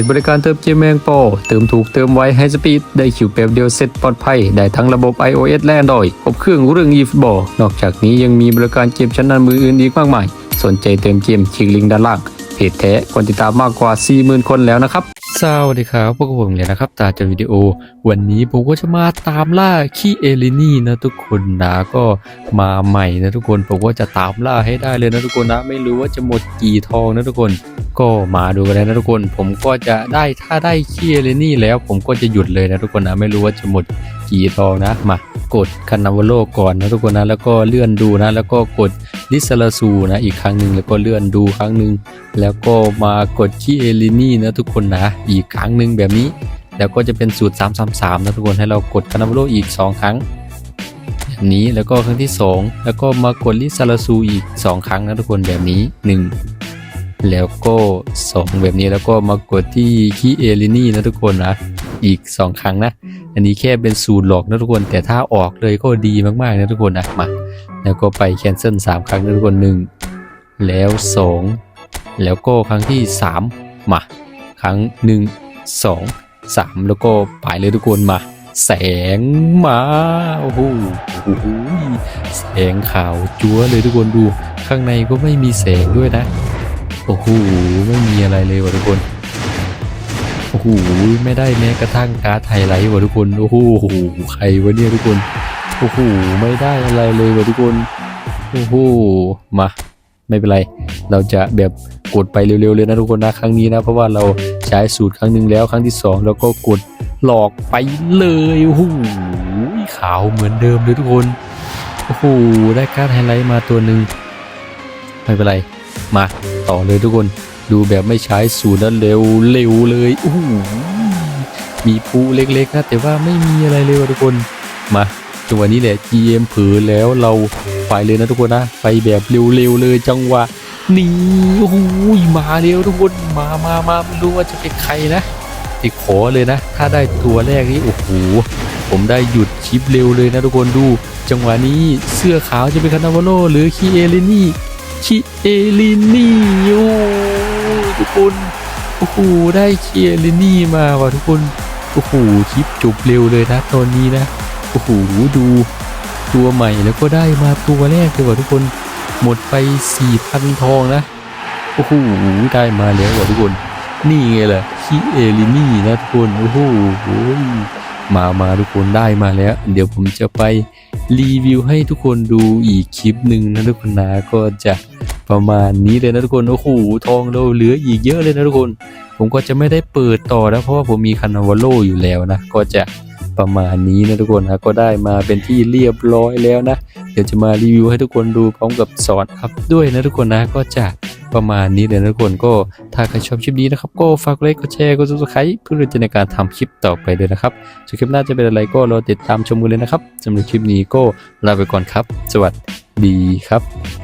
จบริการเติมเกมเมงปรเติมถูกเติมไวให้สปีดได้คิวแป๊บเดียวเสร็จปลอดภัย ได้ทั้งระบบ iOS และ Android ครบเครื่องเรื่องยีฟบอนอกจากนี้ยังมีบริการเกมชั้นนำมืออื่นอีกมากมาย สนใจเติมเกมคลิกลิงก์ด้านล่างเพจแท้คนติดตามมากกว่า 40,000 คนแล้วนะครับ สวัสดีครับพวกผมเลยนะครับ ตาจากวิดีโอ วันนี้ผมก็จะมาตามล่าขี้เอลินี่นะทุกคนนะก็มาใหม่นะทุกคนผมก็จะตามล่าให้ได้เลยนะทุกคนนะ ไม่รู้ว่าจะหมดกี่ทองนะทุกคน ก็มาดูกันเลยนะทุกคน ผมก็จะได้ถ้าได้ขี้เอลินี่แล้ว ผมก็จะหยุดเลยนะทุกคนนะไม่รู้ว่าจะหมดกี่ทองนะมา กดคานาวโลก่อนนะทุกคนนะแล้วก็เลื่อนดูนะ แล้วก็กดลิซาลาซูนะอีกครั้งหนึ่งแล้วก็เลื่อนดูครั้งหนึ่งแล้วก็มากดขี้เอลินี่นะทุกคนนะอีกครั้งหนึ่งแบบนี้ แล้วก็จะเป็นสูตร 333 นะทุกคนให้เรากดคานาวโลอีก 2 ครั้งแบบนี้แล้วก็ครั้งที่ 2 แล้วก็มากดลิซาลาซูอีก 2 ครั้งนะทุกคนแบบนี้ 1 แล้วก็ 2 แบบนี้แล้วก็มากดที่คีเอลินี่นะทุกคนนะ อีก 2 ครั้งนะ อันนี้แค่เป็นสูตรหลอกนะทุกคน แต่ถ้าออกเลยก็ดีมากๆนะทุกคนนะมา แล้วก็ไปแคนเซิล3ครั้งนะทุกคนหนึ่งแล้ว 2 แล้วก็ครั้งที่ 3 มา ครั้ง 1 2 3 แล้วก็ไปเลยทุกคนมาแสงมาโอ้โหโอ้โหแสงขาวจั๊วเลยทุกคนดู ข้างในก็ไม่มีแสงด้วยนะ โอ้โหไม่มีอะไรเลยว่ะทุกคน โอ้โหไม่ได้แม้กระทั่งการ์ดไฮไลท์ว่ะทุกคนโอ้โหใครวะเนี่ยทุกคนโอ้โหไม่ได้อะไรเลยว่ะทุกคนโอ้โหมาไม่เป็นไร เราจะแบบกดไปเร็วๆเลยนะทุกคนนะครั้งนี้นะ เพราะว่าเราใช้สูตรครั้งหนึ่งแล้วครั้งที่สองแล้วก็กดหลอกไปเลยโอ้โหขาวเหมือนเดิมเลยทุกคนโอ้โหได้การ์ดไฮไลท์มาตัวหนึ่งไม่เป็นไร มาต่อเลยทุกคน ดูแบบไม่ใช้สูตรนั้นเร็วเร็วเลยโอ้โหมีปูเล็กๆนะแต่ว่าไม่มีอะไรเลยทุกคนมาจังหวะนี้แหละ GM เผลอแล้วเราไปเลยนะทุกคนนะไปแบบเร็วๆเลยจังหวะนี้โอ้โหมาเร็วทุกคนมามามาไม่รู้ว่าจะเป็นใครนะติขอเลยนะ ถ้าได้ตัวแรกนี้โอ้โหผมได้หยุดคลิปเร็วเลยนะทุกคนดูจังหวะนี้เสื้อขาวจะเป็นคานาวโลหรือคีเอลินี่คีเอลินี่โอ้ทุก คน โอ้โห ได้เคีเอลินี่มาว่ะทุกคน โอ้โห คลิปจบเร็วเลยนะตอนนี้นะ โอ้โห ดูตัวใหม่แล้วก็ได้มาตัวแรกเลยว่ะทุกคน หมดไป4,000ทองนะ โอ้โห ได้มาแล้วว่ะทุกคน นี่ไงล่ะคิเอลินี่นะทุกคน โอ้โหมามาทุกคนได้มาแล้ว เดี๋ยวผมจะไปรีวิวให้ทุกคนดูอีกคลิปหนึ่งนะทุกคนนะก็จะ ประมาณนี้เลยนะทุกคนโอ้โหทองเราเหลืออีกเยอะเลยนะทุกคน ผมก็จะไม่ได้เปิดต่อนะเพราะว่าผมมีคานาวาโลอยู่แล้วนะก็จะประมาณนี้นะทุกคนนะก็ได้มาเป็นที่เรียบร้อยแล้วนะ เดี๋ยวจะมารีวิวให้ทุกคนดูพร้อมกับสอนอัพด้วยนะทุกคนนะก็จะประมาณนี้เลยนะทุกคนก็ถ้าใครชอบคลิปนี้นะครับ ก็ฝากไลค์กดแชร์กด subscribe เพื่อเป็นในการทำคลิปต่อไปเลยนะครับส่วนคลิปหน้าจะเป็นอะไรก็รอติดตามชมกันเลยนะครับสำหรับคลิปนี้ก็ลาไปก่อนครับ สวัสดีครับ